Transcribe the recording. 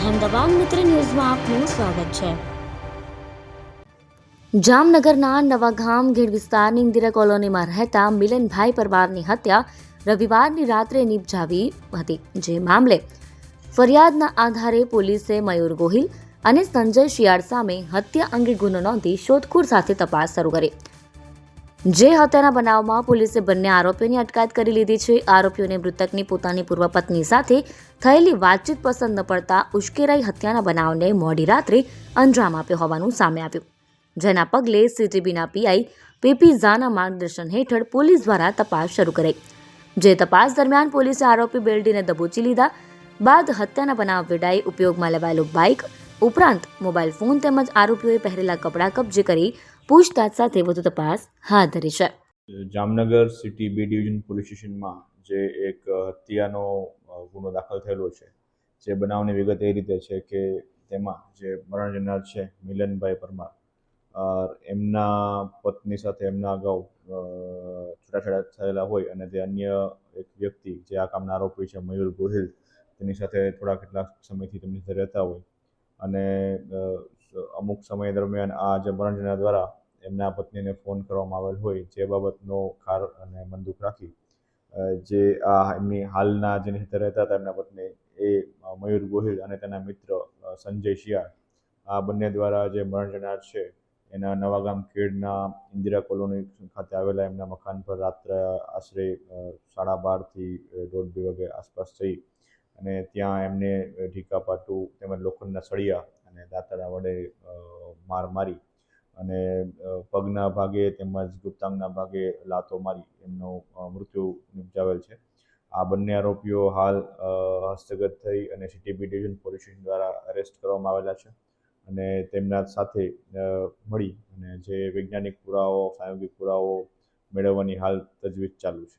અહેમદાબાદ મિત્ર ન્યૂઝમાં આપનું સ્વાગત છે. જામનગરના નવાગામ ગીડ વિસ્તારની ઇન્દિરા કોલોનીમાં રહેતા મિલનભાઈ પરમારની હત્યા રવિવારની રાત્રે નિપજાવી હતી. જે મામલે ફરિયાદના આધારે પોલીસે મયુર ગોહિલ અને સંજય શિયાળ સામે હત્યા અંગે ગુનો નોંધી શોધખોળ સાથે તપાસ શરૂ કરી. જે હત્યાના બનાવમાં પોલીસે બંને આરોપીઓની અટકાયત કરી લીધી છે. આરોપીઓને મૃતકની પોતાની પૂર્વ પત્ની સાથે થયેલી વાતચીત પસંદ ન પડતા ઉશ્કેરાઈ હત્યાના બનાવને મોડી રાત્રે અંજામ આપ્યો હોવાનું સામે આવ્યું. જેના પગલે સીટીબીના પીઆઈ પીપી ઝાના માર્ગદર્શન હેઠળ પોલીસ દ્વારા તપાસ શરૂ કરાઈ. જે તપાસ દરમિયાન પોલીસે આરોપી બેલ્ડીને દબોચી લીધા. બાદ હત્યાના બનાવ વેડાઈ ઉપયોગમાં લેવાયેલું બાઇક ઉપરાંત મોબાઈલ ફોન તેમજ આરોપીઓએ પહેરેલા કપડાં કબજે કરી પૂછતાછ સાથે વધુ તપાસ હાથ ધરી છે. Jamnagar city B division police સ્ટેશનમાં જે એક હત્યાનો ગુનો દાખલ થયેલો છે, જે બનાવની વિગત એ રીતે છે કે તેમાં જે મરણ જનાર છે મિલનભાઈ પરમાર એમના પત્ની સાથે એમના અગાઉ છૂટાછેડા થયેલા હોય અને તે અન્ય એક વ્યક્તિ જે આ કામના આરોપી છે મયુર ગોહિલ, તેની સાથે થોડા કેટલાક સમયથી તેમની સાથે રહેતા હોય અને અમુક સમય દરમિયાન આ જે મરણ દ્વારા એમના પત્નીને ફોન કરવામાં આવેલ હોય જે બાબતનો ખાર અને મનદુખ રાખી જે આ એમની હાલના જેની સાથે રહેતા હતા એમના પત્ની એ મયુર ગોહિલ અને તેના મિત્ર સંજય શિયાળ, આ બંને દ્વારા જે મરણ જનાર છે એના નવાગામ ખેડના ઇન્દિરા કોલોની ખાતે આવેલા એમના મકાન પર રાત્રે આશરે સાડા બારથી દોઢ બે વાગે આસપાસ જઈ અને ત્યાં એમને ઢીકા પાટું તેમજ લોખંડના સળિયા અને દાંતડા વડે માર મારી અને પગના ભાગે તેમજ ગુપ્તાંગના ભાગે લાતો મારી એમનો મૃત્યુ નિપજાવેલ છે. આ બંને આરોપીઓ હાલ હસ્તગત થઈ અને સીટીબી ડિવિઝન પોલીસ દ્વારા અરેસ્ટ કરવામાં આવેલા છે અને તેમના સાથે મળી અને જે વૈજ્ઞાનિક પુરાવો પ્રાયોગિક પુરાવો મેળવવાની હાલ તજવીજ ચાલુ છે.